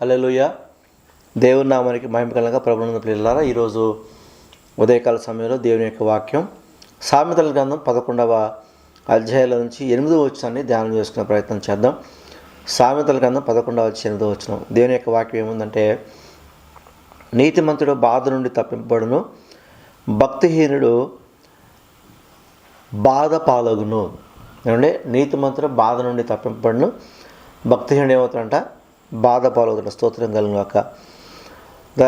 హల్లెలూయ. దేవుని నామానికి మహిమకలంగా ప్రభుత్వ పిల్లలారా ఈరోజు ఉదయకాల సమయంలో దేవుని యొక్క వాక్యం సామెతల గ్రంథం పదకొండవ అధ్యాయాల నుంచి ఎనిమిదవ వచ్చాన్ని ధ్యానం చేసుకునే ప్రయత్నం చేద్దాం. సామెతల గ్రంథం పదకొండవ వచ్చి ఎనిమిదవ వచ్చిన దేవుని యొక్క వాక్యం ఏముందంటే నీతిమంతుడు బాధ నుండి తప్పింపబడును భక్తిహీనుడు బాధ పాలగును ఏమంటే నీతిమంతుడు బాధ నుండి తప్పింపబడును భక్తిహీనుడు ఏమవుతాడంట? బాధ పాలవుతున్న స్తోత్రం కలిగాక the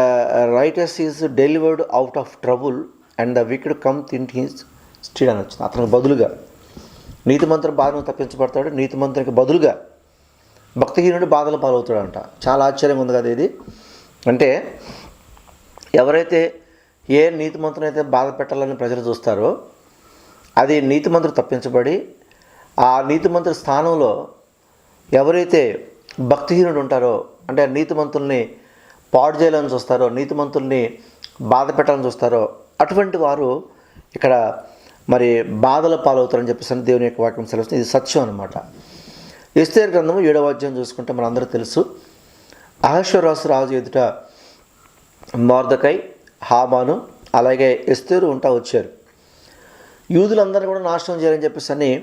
righteous is delivered out of trouble and the wicked come in his stead అని వచ్చింది. అతనికి బదులుగా నీతిమంతుడు బాధను తప్పించబడతాడు. నీతిమంతునికి బదులుగా భక్తిహీనుడు బాధలు పాలవుతాడంట. చాలా ఆశ్చర్యంగా ఉంది కదా ఇది. అంటే ఎవరైతే ఏ నీతిమంతుని అయితే బాధ పెట్టాలని ప్రజలు చూస్తారో అది నీతిమంతుడు తప్పించబడి ఆ నీతిమంతుడి స్థానంలో ఎవరైతే భక్తిహీనుడు ఉంటారో అంటే నీతిమంతుల్ని పాడు చేయాలని చూస్తారో నీతిమంతుల్ని బాధ పెట్టాలని చూస్తారో అటువంటి వారు ఇక్కడ మరి బాధల పాలవుతారని చెప్పేసి దేవుని యొక్క వాక్యం సెలవుస్తుంది. ఇది సత్యం అనమాట ఎస్తేర్ గ్రంథము ఏడవ అధ్యాయం చూసుకుంటే మనందరూ తెలుసు. అహశ్వరాసు రాజు ఎదుట మార్దకై హామాను అలాగే ఎస్తేరు ఉంటా వచ్చారు. యూదులందరినీ కూడా నాశనం చేయాలని చెప్పేసి అని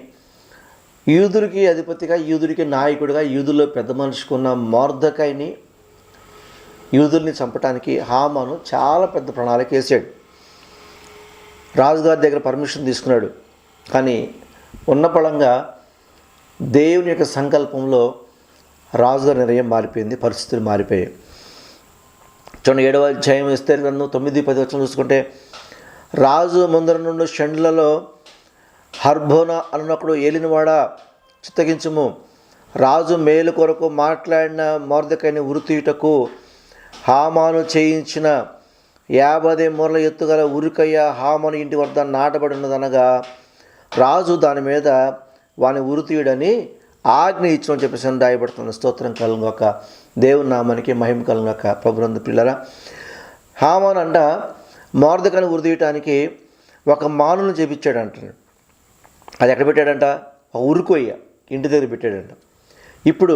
యూదుడికి అధిపతిగా యూదుడికి నాయకుడిగా యూదుల్లో పెద్ద మనిషికి ఉన్న మార్దకాయని యూదుల్ని చంపడానికి హామాను చాలా పెద్ద ప్రణాళిక వేసాడు రాజుగారి దగ్గర పర్మిషన్ తీసుకున్నాడు. కానీ ఉన్న పడంగా దేవుని యొక్క సంకల్పంలో రాజుగారి నిర్ణయం మారిపోయింది పరిస్థితులు మారిపోయాయి. చూడండి ఏడవ అధ్యాయం ఇస్తే నన్ను తొమ్మిది పది వచ్చిన చూసుకుంటే రాజు ముందర నుండి షండ్లలో హర్భోన అన్నప్పుడు ఏలినవాడ? చిత్తగించుము. రాజు మేలు కొరకు మాట్లాడిన మోర్దకైన ఉరితీయుటకు హామాను చేయించిన యాభై మూరల ఎత్తుగల ఉరికయ్య హామాను ఇంటి వద్ద నాటబడి ఉన్నదనగా రాజు దాని మీద వాని ఉరితీయుడని ఆజ్ఞ ఇచ్చని చెప్పేసి రాయబడుతుంది. స్తోత్రం కలుగాక. దేవుని నామానికి మహిమ కలుగాక. ప్రభునందు పిల్లరా హామాన్ అంట మోర్దకని ఉరితీయటానికి ఒక మానును చేపించాడు అంటాడు అది ఎక్కడ పెట్టాడంట? ఒక ఉరుకొయ్య ఇంటి దగ్గర పెట్టాడంట. ఇప్పుడు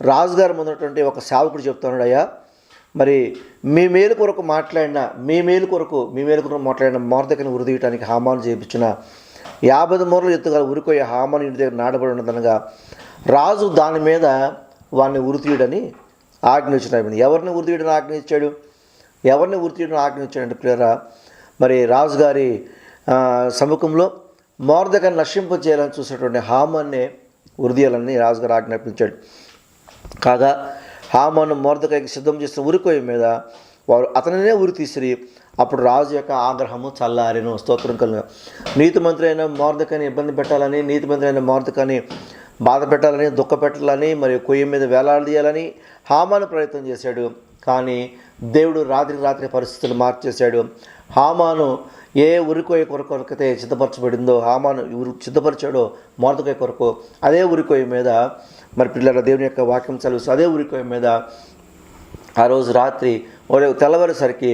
రాజుగారు ముందున్నటువంటి ఒక సేవకుడు చెప్తున్నాడు అయ్యా మరి మీ మేలు కొరకు మాట్లాడిన మీ మేలు కొరకు మీ మేలు కొరకు మాట్లాడిన మోర్దకని ఉరిదీయటానికి హామాను చేయించిన యాభై మూరలు ఎత్తుగా ఉరికొయ్య హామాను ఇంటి దగ్గర నాడబడి ఉన్నదనగా రాజు దాని మీద వాడిని ఉరితీయడని ఆజ్ఞ ఇచ్చిన ఎవరిని ఉరితీయడని ఆజ్ఞ ఇచ్చాడు? ఎవరిని ఉరితీయుడని ఆజ్ఞ ఇచ్చాడంటే పిల్లరా మరి రాజుగారి సముఖంలో మోర్దకని నశింపు చేయాలని చూసినటువంటి హామాన్నే ఉరిదీయాలని రాజుగారు ఆజ్ఞాపించాడు. కాగా హామాను మోర్దకాయకి సిద్ధం చేసిన ఉరికోయ మీద వారు అతనినే ఉరి తీసిరి అప్పుడు రాజు యొక్క ఆగ్రహము చల్లారెను. స్తోత్రం కలుగా నీతిమంత్రి అయిన మోర్దకాన్ని ఇబ్బంది పెట్టాలని నీతిమంత్రి అయిన మోర్దకాన్ని బాధ పెట్టాలని దుఃఖ పెట్టాలని మరియు కొయ్య మీద వేలాడదీయాలని హామాను ప్రయత్నం చేశాడు. కానీ దేవుడు రాత్రి రాత్రి పరిస్థితులు మార్చేశాడు. హామాను ఏ ఉరికోయ కొరకు అయితే సిద్ధపరచబడిందో హామాను సిద్ధపరిచాడో మోర్దకాయ కొరకు అదే ఉరికోయ మీద మరి పిల్లల దేవుని యొక్క వాక్యం చదువు అదే ఉరికోయ మీద ఆ రోజు రాత్రి తెల్లవారేసరికి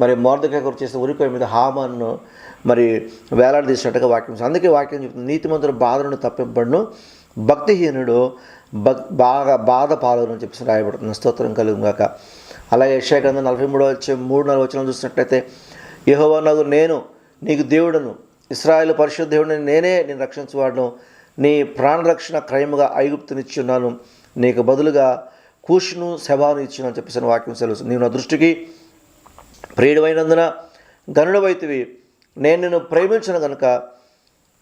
మరి మార్దకాయ కొరకు చేసిన ఉరికోయ మీద హామాను మరి వేలాడదీసినట్టుగా వాక్యం అందుకే వాక్యం చెప్తుంది నీతిమంతుడు బాధను తప్పింపడును భక్తిహీనుడు భక్ బాగా బాధ పాలను చెప్పేసి రాయబడుతుంది. స్తోత్రం కలుగుగాక అలాగే యశాగ్రంథం నలభై మూడో వచ్చే మూడు నాలుగు వచ్చిన చూసినట్లయితే యెహోవా నగు నేను నీకు దేవుడను ఇస్రాయల్ పరిశుద్ధ దేవుడిని నేనే నేను రక్షించువాడును. నీ ప్రాణరక్షణ క్రయముగా ఐగుప్తునిచ్చి ఉన్నాను నీకు బదులుగా కూషును శవాను ఇచ్చిన చెప్పేసి వాక్యం సెలవు. నీవు నా దృష్టికి ప్రియుడమైనందున గనుడవైతివి నేను నిన్ను ప్రేమించిన గనుక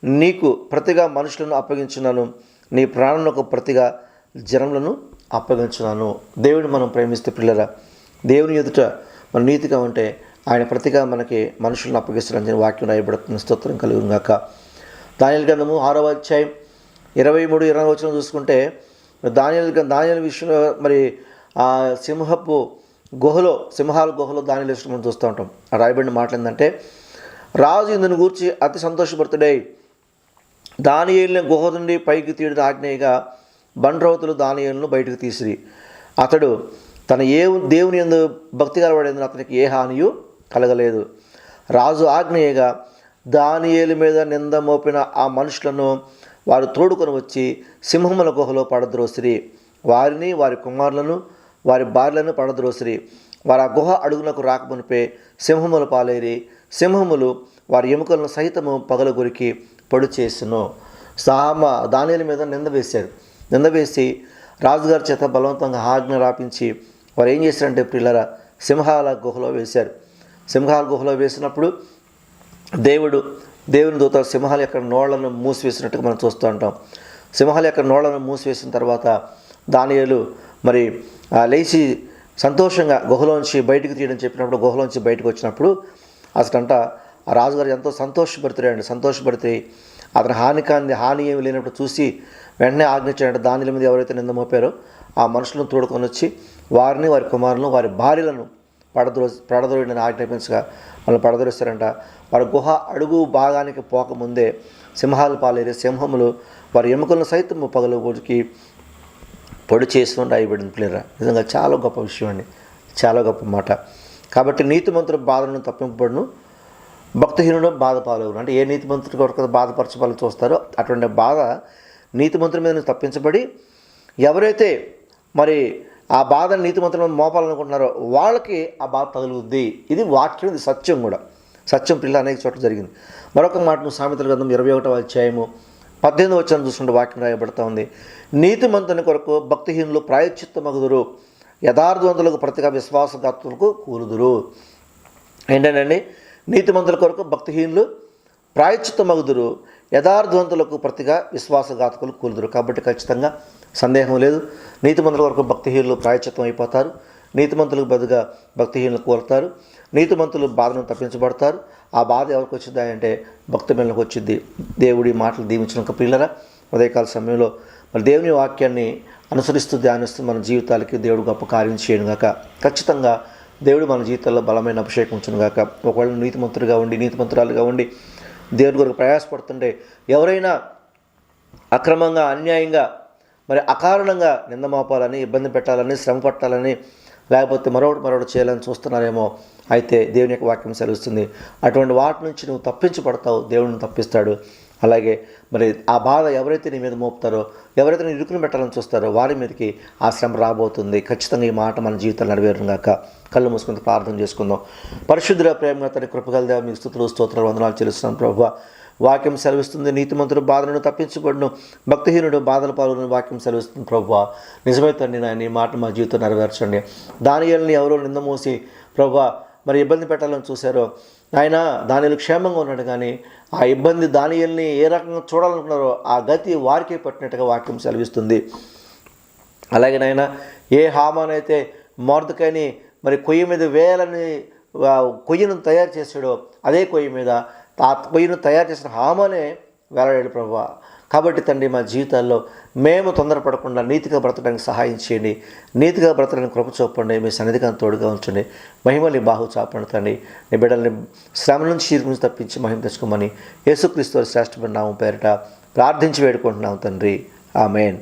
నీకు ప్రతిగా మనుషులను అప్పగించున్నాను. నీ ప్రాణులకు ప్రతిగా జనములను అప్పగించున్నాను. దేవుడిని మనం ప్రేమిస్తే పిల్లరా దేవుని ఎదుట మన నీతిగా ఉంటే ఆయన ప్రతిగా మనకి మనుషులను అప్పగిస్తున్నారని వాక్యం రాయబడుతున్న స్తోత్రం కలిగి గాక దానిల గ్రంథము ఆరవ అధ్యాయం ఇరవై మూడు ఇరవై వచ్చిన చూసుకుంటే దానియల్ దానియల్ విషయంలో మరి ఆ సింహపు గుహలో సింహాల గుహలో దానియలు విషయం మనం చూస్తూ ఉంటాం. ఆ రాయబడిన మాట ఏంటంటే రాజు ఇందుని గూర్చి అతి సంతోషపడుతుడే దానియేలుని గుహ నుండి పైకి తీయడం ఆజ్ఞయగా బండ్రవతులు దానియేలును బయటకు తీసిరి. అతడు తన ఏ దేవుని ఎందు భక్తి కలవాడేందుకు అతనికి ఏ హానియు కలగలేదు. రాజు ఆగ్నేయగా దానియేలు మీద నింద మోపిన ఆ మనుషులను వారు తోడుకొని వచ్చి సింహముల గుహలో పడద్రోసిరి. వారిని వారి కుమారులను వారి భార్యలను పడద్రోసిరి. వారి ఆ గుహ అడుగునకు రాకమునిపే సింహములు పాలేరి. సింహములు వారి ఎముకలను సహితము పగల గురికి పొడి చేసును. సామ దానిల మీద నింద వేశారు నింద వేసి రాజుగారి చేత బలవంతంగా ఆజ్ఞ రాపించి వారు ఏం చేశారంటే పిల్లల సింహాల గుహలో వేశారు. సింహాల గుహలో వేసినప్పుడు దేవుడు దేవుని దూత సింహాల యొక్క నోళ్ళను మూసివేసినట్టుగా మనం చూస్తూ ఉంటాం. సింహాల యొక్క నోళ్ళను మూసివేసిన తర్వాత దానియలు మరి లేచి సంతోషంగా గుహలోంచి బయటకు తీయడం చెప్పినప్పుడు గుహలోంచి బయటకు వచ్చినప్పుడు అసలంట ఆ రాజుగారు ఎంతో సంతోషపడుతున్నాడు సంతోషపడితే అతని హాని కాని హాని ఏమి లేనప్పుడు చూసి వెంటనే ఆజ్ఞించాడు దానిల మీద ఎవరైతే నింద మోపారో ఆ మనుషులను తోడుకొని వచ్చి వారిని వారి కుమారులను వారి భార్యలను పడద్రో పడద్రోడిని ఆజ్ఞాపించగా వాళ్ళు పడద్రోస్తారంట వారి గుహ అడుగు భాగానికి పోకముందే సింహాలు పాలేరే సింహములు వారి ఎముకలను సైతం పగలు కొడికి పొడి చేసి రాయబడింది పిల్లరా నిజంగా చాలా గొప్ప విషయం అండి. చాలా గొప్ప మాట. కాబట్టి నీతిమంతుడు బాధలను తప్పింపబడును భక్తహీనుడు బాధపాలవును. అంటే ఏ నీతిమంతుడి కొరకు బాధపరచపాలని చూస్తారో అటువంటి బాధ నీతిమంతుడి మీద తప్పించబడి ఎవరైతే మరి ఆ బాధను నీతిమంతుల మీద మోపాలనుకుంటున్నారో వాళ్ళకి ఆ బాధ తగులుద్ది. ఇది వాక్యం ఇది సత్యం కూడా. సత్యం పిల్ల అనేక చోట్ల జరిగింది. మరొక మాటను సామెతల గ్రంథం ఇరవై ఒకటవ అధ్యాయము పద్దెనిమిది వచ్చిన చూసుకుంటే వాక్యం రాయబడతా ఉంది. నీతిమంతుని కొరకు భక్తిహీనులు ప్రాయశ్చిత్త మగుదురు యథార్థవంతులకు ప్రతిగా విశ్వాసఘాతులకు కూలుదురు. ఏంటంటే నీతిమంతుల కొరకు భక్తిహీనులు ప్రాయశ్చిత్త మగుదురు యథార్థవంతులకు ప్రతిగా విశ్వాసఘాతకులు కూలుదురు. కాబట్టి ఖచ్చితంగా సందేహం లేదు. నీతిమంతుల వరకు భక్తిహీనులు ప్రాయచిత్వం అయిపోతారు. నీతిమంతులకు బదుగా భక్తిహీనులు కోరుతారు. నీతిమంతులు బాధను తప్పించబడతారు. ఆ బాధ ఎవరికి వచ్చిందా అంటే భక్తి మేలకు వచ్చింది. దేవుడి మాటలు దీవించిన ఒక ఉదయకాల సమయంలో మరి దేవుని వాక్యాన్ని అనుసరిస్తూ ధ్యానిస్తూ మన జీవితాలకి దేవుడు గొప్ప కార్యం చేయను గాక ఖచ్చితంగా దేవుడు మన జీవితాల్లో బలమైన అభిషేకం ఉంచును గాక ఒకవేళ నీతిమంతుడిగా ఉండి నీతిమంతురాలుగా ఉండి దేవుడి కొరకు ప్రయాసపడుతుంటే ఎవరైనా అక్రమంగా అన్యాయంగా మరి అకారణంగా నింద మోపాలని ఇబ్బంది పెట్టాలని శ్రమ పట్టాలని లేకపోతే మరొకటి మరొకటి చేయాలని చూస్తున్నారేమో అయితే దేవుని యొక్క వాక్యం సెలవుస్తుంది. అటువంటి వాటి నుంచి నువ్వు తప్పించబడతావు దేవుడిని తప్పిస్తాడు. అలాగే మరి ఆ బాధ ఎవరైతే నీ మీద మోపుతారో ఎవరైతే నీ ఇరుకుని పెట్టాలని చూస్తారో వారి మీదకి ఆ శ్రమ రాబోతుంది. ఖచ్చితంగా ఈ మాట మన జీవితాలు నెరవేరును గాక. కళ్ళు మూసుకుని ప్రార్థన చేసుకుందాం. పరిశుద్ధుల ప్రేమ తన కృపగలదేవ మీకు స్థుతులు స్తోత్రాలు వందనాలు చెల్లిస్తున్నాను ప్రభు. వాక్యం సెలవిస్తుంది. నీతిమంతుడు బాధలను తప్పించబడును. భక్తిహీనుడు బాధల పాల్గొని వాక్యం సెలవిస్తుంది. ప్రభు నిజమే తండ్రి నాయన ఈ మాట మా జీవితం నెరవేర్చండి. దానియల్ని ఎవరో నిందమోసి ప్రభు మరి ఇబ్బంది పెట్టాలని చూశారో? ఆయన దానిలో క్షేమంగా ఉన్నాడు కానీ ఆ ఇబ్బంది దానియల్ని ఏ రకంగా చూడాలనుకున్నారో ఆ గతి వారికే పట్టినట్టుగా వాక్యం సెలవిస్తుంది. అలాగే నాయన ఏ హామానైతే అయితే మార్దుకని మరి కొయ్యి మీద వేయాలని కొయ్యను తయారు చేశాడో అదే కొయ్యి మీద ఆ పొయ్యిను తయారు చేసిన హామనే వేలాడాడు ప్రభు కాబట్టి తండ్రి మా జీవితాల్లో మేము తొందరపడకుండా నీతిగా బ్రతకడానికి సహాయం చేయండి. నీతిగా బ్రతకడానికి కృప చూపండి. మీ సన్నిధిగా తోడుగా ఉంచండి. మహిమని బాహు చాపండి తండ్రి. నీ బిడ్డల్ని శ్రమ నుంచి చీరు నుంచి తప్పించి మహిమ తెచ్చుకోమని యేసుక్రీస్తు వారి శ్రేష్టమైన నామం పేరిట ప్రార్థించి వేడుకుంటున్నాం తండ్రి. ఆమెన్.